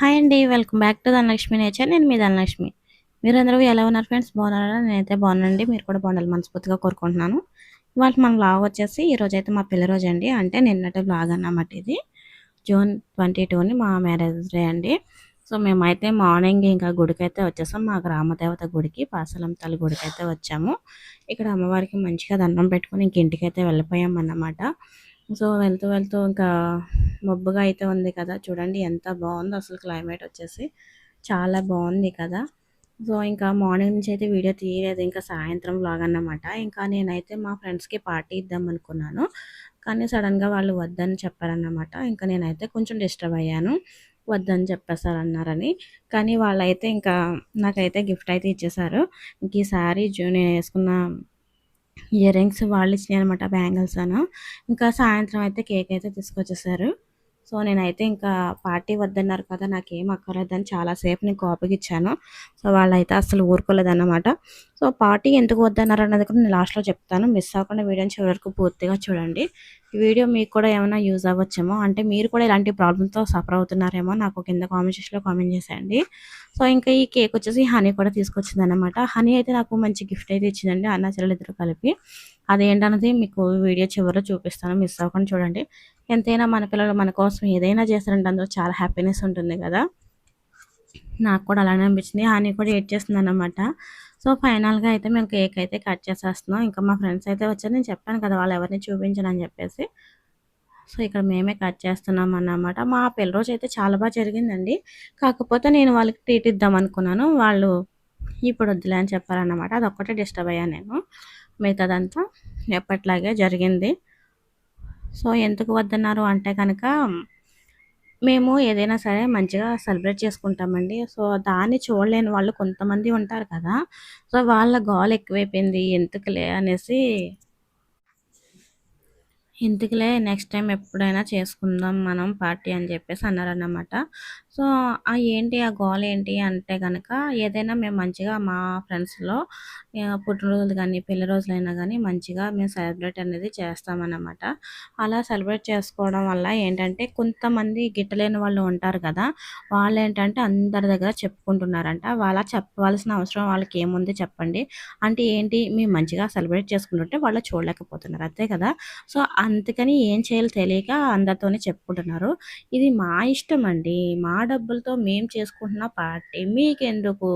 Hi అండి welcome back to Dhanalakshmi nature. నేను మీ ధనలక్ష్మి. మీరందరూ ఎలా ఉన్నారు ఫ్రెండ్స్? బాగున్నారా? నేనైతే బాగున్నానండి. మీరు కూడా బాగుండాలి మనస్ఫూర్తిగా కోరుకుంటున్నాను. ఇవాళ మన లాగ్ వచ్చేసి ఈ రోజు అయితే మా పిల్ల రోజు అండి. అంటే నిన్నటి బ్లాగ్ అన్నమాట ఇది. జూన్ ట్వంటీ టూని మా మ్యారేజ్ డే అండి. సో మేమైతే మార్నింగ్ ఇంకా గుడికి అయితే వచ్చేసాం. మా గ్రామదేవత గుడికి పాసలం తల్లి గుడికి అయితే వచ్చాము. ఇక్కడ అమ్మవారికి మంచిగా దండం పెట్టుకుని ఇంక ఇంటికి అయితే వెళ్ళిపోయాం అన్నమాట. సో వెళ్తూ వెళ్తూ ఇంకా మబ్బుగా అయితే ఉంది కదా. చూడండి ఎంత బాగుందో అసలు క్లైమేట్ వచ్చేసి. చాలా బాగుంది కదా. సో ఇంకా మార్నింగ్ నుంచి అయితే వీడియో తీయలేదు. ఇంకా సాయంత్రం లాగా అన్నమాట. ఇంకా నేనైతే మా ఫ్రెండ్స్కి పార్టీ ఇద్దాం అనుకున్నాను. కానీ సడన్గా వాళ్ళు వద్దని చెప్పారన్నమాట. ఇంకా నేనైతే కొంచెం డిస్టర్బ్ అయ్యాను. వద్దని చెప్పేసారన్నారని కానీ వాళ్ళైతే ఇంకా నాకైతే గిఫ్ట్ అయితే ఇచ్చేసారు ఇంక ఈ సారీ నేను వేసుకున్న ఇయర్ రింగ్స్ వాళ్ళు ఇచ్చినాయి అనమాట బ్యాంగిల్స్ అను. ఇంకా సాయంత్రం అయితే కేక్ అయితే తీసుకొచ్చేసారు. సో నేనైతే ఇంకా పార్టీ వద్దన్నారు కదా నాకేం అక్కర్లేదని చాలాసేపు నేను కాపీకి ఇచ్చాను సో వాళ్ళైతే అసలు ఊరుకోలేదన్నమాట. సో పార్టీ ఎందుకు వద్దన్నారు అన్నది కూడా నేను లాస్ట్లో చెప్తాను. మిస్ అవ్వకుండా వీడియోని చివరికి పూర్తిగా చూడండి. ఈ వీడియో మీకు కూడా ఏమైనా యూజ్ అవ్వచ్చేమో అంటే మీరు కూడా ఇలాంటి ప్రాబ్లంతో సఫర్ అవుతున్నారేమో నాకు కింద కామెంట్ సెక్షన్లో కామెంట్ చేసేయండి. సో ఇంకా ఈ కేక్ వచ్చేసి హనీ కూడా తీసుకొచ్చింది అనమాట హనీ అయితే నాకు మంచి గిఫ్ట్ అయితే ఇచ్చిందండి అన్న చెల్లెలు ఇద్దరు కలిపి. అదేంటన్నది మీకు వీడియో చివరిలో చూపిస్తాను. మిస్ అవ్వకుండా చూడండి. ఎంతైనా మన పిల్లలు మన కోసం ఏదైనా చేస్తారంటే అందులో చాలా హ్యాపీనెస్ ఉంటుంది కదా. నాకు కూడా అలానే అనిపించింది. హనీ కూడా ఏడ్ చేస్తుంది అనమాట సో ఫైనల్గా అయితే మేము కేక్ అయితే కట్ చేసేస్తున్నాం. ఇంకా మా ఫ్రెండ్స్ అయితే వచ్చారు. నేను చెప్పాను కదా వాళ్ళు ఎవరిని చూపించను అని చెప్పేసి. సో ఇక్కడ మేమే కట్ చేస్తున్నాం అన్నమాట. మా పెళ్ళి రోజు అయితే చాలా బాగా జరిగిందండి. కాకపోతే నేను వాళ్ళకి ట్రీట్ ఇద్దాం అనుకున్నాను. వాళ్ళు ఇప్పుడు వద్దులే అని చెప్పారన్నమాట అదొక్కటే డిస్టర్బ్ అయ్యాను నేను. మిగతాదంతా ఎప్పట్లాగే జరిగింది. సో ఎందుకు వద్దన్నారు అంటే కనుక మేము ఏదైనా సరే మంచిగా సెలబ్రేట్ చేసుకుంటామండి. సో దాన్ని చూడలేని వాళ్ళు కొంతమంది ఉంటారు కదా. సో వాళ్ళ గోల్ ఎక్కువైపోయింది. ఎందుకులే అనేసి ఎందుకులే నెక్స్ట్ టైం ఎప్పుడైనా చేసుకుందాం మనం పార్టీ అని చెప్పేసి అన్నారన్నమాట. సో ఆ ఏంటి ఆ గోల్ ఏంటి అంటే కనుక ఏదైనా మేము మంచిగా మా ఫ్రెండ్స్లో పుట్టినరోజులు కానీ పెళ్ళి రోజులైనా కానీ మంచిగా మేము సెలబ్రేట్ అనేది చేస్తామన్నమాట. అలా సెలబ్రేట్ చేసుకోవడం వల్ల ఏంటంటే కొంతమంది గిట్టలేని వాళ్ళు ఉంటారు కదా వాళ్ళు ఏంటంటే అందరి దగ్గర చెప్పుకుంటున్నారంట. వాళ్ళ చెప్పవలసిన అవసరం వాళ్ళకి ఏముంది చెప్పండి. అంటే ఏంటి మేము మంచిగా సెలబ్రేట్ చేసుకుంటుంటే వాళ్ళు చూడలేకపోతున్నారు. అంతే కదా? సో అందుకని ఏం చేయాలో తెలియక అందరితోనే చెప్పుకుంటున్నారు. ఇది మా ఇష్టం అండి. మా డబ్బులతో మేము చేసుకుంటున్న పార్టీ మీకెందుకు?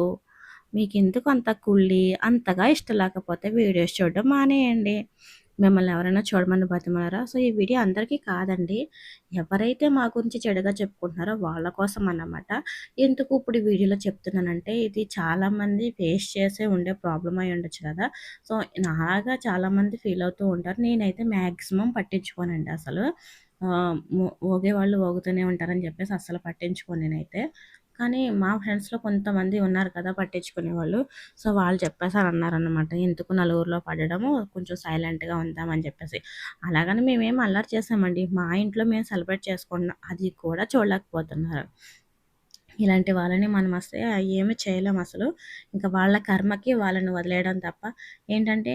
మీకు ఎందుకు అంత కుళ్ళి? అంతగా ఇష్టం లేకపోతే వీడియోస్ చూడడం మానేయండి. మిమ్మల్ని ఎవరైనా చూడమని బతిమలరా? సో ఈ వీడియో అందరికీ కాదండి. ఎవరైతే మా గురించి చెడుగా చెప్పుకుంటున్నారో వాళ్ళ కోసం అన్నమాట. ఎందుకు ఇప్పుడు వీడియోలో చెప్తున్నానంటే ఇది చాలామంది ఫేస్ చేసే ఉండే ప్రాబ్లం అయి ఉండొచ్చు కదా. సో నాగా చాలామంది ఫీల్ అవుతూ ఉంటారు. నేనైతే మ్యాక్సిమం పట్టించుకోనండి అసలు. వాళ్ళు ఓగుతూనే ఉంటారని చెప్పేసి అస్సలు పట్టించుకోను నేనైతే. కానీ మా ఫ్రెండ్స్లో కొంతమంది ఉన్నారు కదా పట్టించుకునే వాళ్ళు. సో వాళ్ళు చెప్పేసి అని అన్నారనమాట ఎందుకు నలుగురిలో పడడము? కొంచెం సైలెంట్గా ఉందామని చెప్పేసి. అలాగని మేమేం అల్లరి చేసామండి. మా ఇంట్లో మేము సెలబ్రేట్ చేసుకున్నాం అది కూడా చూడలేకపోతున్నారు. ఇలాంటి వాళ్ళని మనం వస్తే ఏమి చేయలేం అసలు. ఇంకా వాళ్ళ కర్మకి వాళ్ళని వదిలేయడం తప్ప ఏంటంటే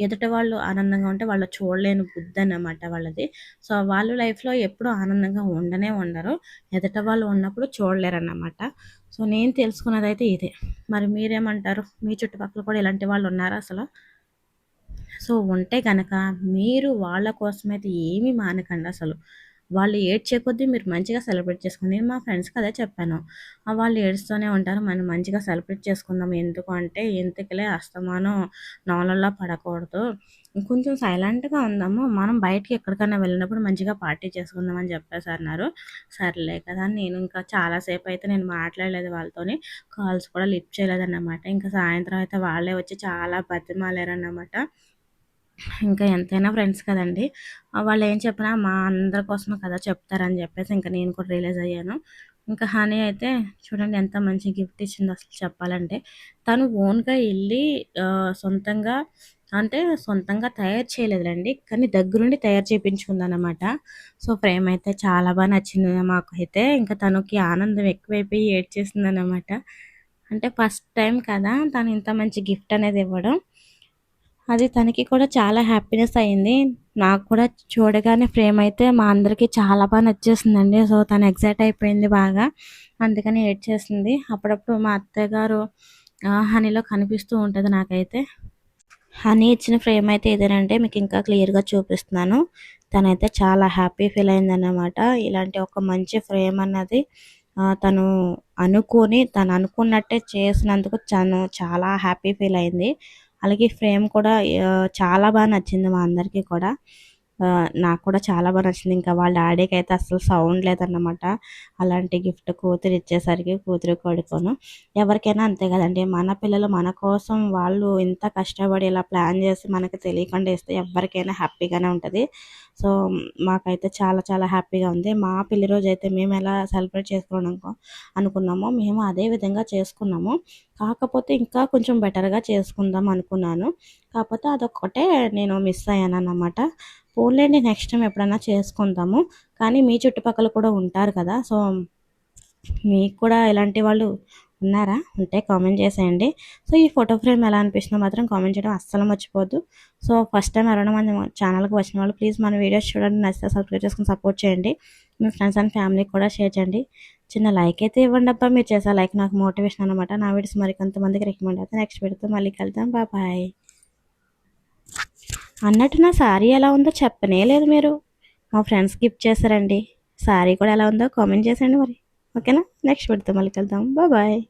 ఎదుట వాళ్ళు ఆనందంగా ఉంటే వాళ్ళు చూడలేని బుద్ధి అన్నమాట వాళ్ళది. సో వాళ్ళు లైఫ్లో ఎప్పుడూ ఆనందంగా ఉండనే ఉండరు. ఎదుట వాళ్ళు ఉన్నప్పుడు చూడలేరు అన్నమాట సో నేను తెలుసుకున్నది అయితే ఇదే. మరి మీరేమంటారు? మీ చుట్టుపక్కల కూడా ఇలాంటి వాళ్ళు ఉన్నారా అసలు? సో ఉంటే కనుక మీరు వాళ్ళ కోసమైతే ఏమీ మానకండి అసలు. వాళ్ళు ఏడ్చే కొద్దీ మీరు మంచిగా సెలబ్రేట్ చేసుకోండి నేను మా ఫ్రెండ్స్కి అదే చెప్పాను. వాళ్ళు ఏడుస్తూనే ఉంటారు. మనం మంచిగా సెలబ్రేట్ చేసుకుందాం. ఎందుకు అంటే ఎందుకులే అస్తమానం నవలల్లో పడకూడదు. కొంచెం సైలెంట్గా ఉందాము. మనం బయటకి ఎక్కడికైనా వెళ్ళినప్పుడు మంచిగా పార్టీ చేసుకుందాం అని చెప్పేసి అన్నారు. సర్లే కదా నేను ఇంకా చాలాసేపు అయితే నేను మాట్లాడలేదు వాళ్ళతోని. కాల్స్ కూడా లిఫ్ట్ చేయలేదన్నమాట. ఇంకా సాయంత్రం అయితే వాళ్ళే వచ్చి చాలా బతిమాలేరన్నమాట. ఇంకా ఎంతైనా ఫ్రెండ్స్ కదండి. వాళ్ళు ఏం చెప్పినా మా అందరి కోసమే కదా చెప్తారని చెప్పేసి ఇంకా నేను కూడా రియలైజ్ అయ్యాను. ఇంకా హనీ అయితే చూడండి ఎంత మంచి గిఫ్ట్ ఇచ్చింది అసలు చెప్పాలంటే. తను ఓన్గా వెళ్ళి సొంతంగా అంటే సొంతంగా తయారు చేయలేదులేండి కానీ దగ్గరుండి తయారు చేయించుకుందనమాట సో ఫ్రేమ్ అయితే చాలా బాగా నచ్చింది మాకు అయితే ఇంకా తనకి ఆనందం ఎక్కువైపోయి ఏడ్చేసింది అనమాట అంటే ఫస్ట్ టైం కదా తను ఇంత మంచి గిఫ్ట్ అనేది ఇవ్వడం. అది తనకి కూడా చాలా హ్యాపీనెస్ అయింది. నాకు కూడా చూడగానే ఫ్రేమ్ అయితే మా అందరికీ చాలా బాగా నచ్చేసిందండి. సో తను ఎగ్జైట్ అయిపోయింది బాగా. అందుకని ఏడ్ చేసింది అప్పుడప్పుడు మా అత్తయ్య గారు హనీలో కనిపిస్తూ ఉంటుంది నాకైతే. హనీ ఇచ్చిన ఫ్రేమ్ అయితే ఇదేనంటే మీకు ఇంకా క్లియర్గా చూపిస్తున్నాను. తనైతే చాలా హ్యాపీ ఫీల్ అయిందన్నమాట. ఇలాంటి ఒక మంచి ఫ్రేమ్ అన్నది తను అనుకొని తను అనుకున్నట్టే చేసినందుకు తను చాలా హ్యాపీ ఫీల్ అయింది. అలాగే ఫ్రేమ్ కూడా చాలా బాగా నచ్చింది మా అందరికీ కూడా. నాకు కూడా చాలా బాగా నచ్చింది. ఇంకా వాళ్ళ డాడీకి అయితే అసలు సౌండ్ లేదన్నమాట. అలాంటి గిఫ్ట్ కూతురు ఇచ్చేసరికి కూతురు కొడుకును. ఎవరికైనా అంతే కదండి. మన పిల్లలు మన కోసం వాళ్ళు ఇంత కష్టపడి ఇలా ప్లాన్ చేసి మనకి తెలియకుండా ఇస్తే ఎవరికైనా హ్యాపీగానే ఉంటుంది. సో మాకైతే చాలా చాలా హ్యాపీగా ఉంది. మా పెళ్ళి రోజు అయితే మేము ఎలా సెలబ్రేట్ చేసుకోవడం అనుకున్నామో మేము అదే విధంగా చేసుకున్నాము. కాకపోతే ఇంకా కొంచెం బెటర్గా చేసుకుందాం అనుకున్నాను. కాకపోతే అదొక్కటే నేను మిస్ అయ్యాను అన్నమాట పోన్లేండి నెక్స్ట్ టైం ఎప్పుడైనా చేసుకుందాము. కానీ మీ చుట్టుపక్కల కూడా ఉంటారు కదా సో మీకు కూడా ఇలాంటి వాళ్ళు ఉన్నారా ఉంటే కామెంట్ చేసేయండి. సో ఈ ఫోటో ఫ్రేమ్ ఎలా అనిపిస్తుందో మాత్రం కామెంట్ చేయడం అస్సలు మర్చిపోద్దు సో ఫస్ట్ టైం ఎవరైనా మన ఛానల్కి వచ్చిన వాళ్ళు ప్లీజ్ మన వీడియోస్ చూడండి. నచ్చితే సబ్స్క్రైబ్ చేసుకుని సపోర్ట్ చేయండి. మీ ఫ్రెండ్స్ అండ్ ఫ్యామిలీకి కూడా షేర్ చేయండి. చిన్న లైక్ అయితే ఇవ్వండి అబ్బా మీరు చేసే లైక్ నాకు మోటివేషన్ అనమాట నా వీడియోస్ మరి కొంతమందికి రికమెండ్ అయితే నెక్స్ట్ వీడియోతో మళ్ళీ కలుద్దాం. బాయ్ అన్నట్టు నా శారీ ఎలా ఉందో చెప్పనే లేదు మీరు. మా ఫ్రెండ్స్ గిఫ్ట్ చేశారండి. శారీ కూడా ఎలా ఉందో కామెంట్ చేసేయండి మరి. ఓకేనా నెక్స్ట్ పెడతాం మళ్ళీ కలుద్దాం. బాయ్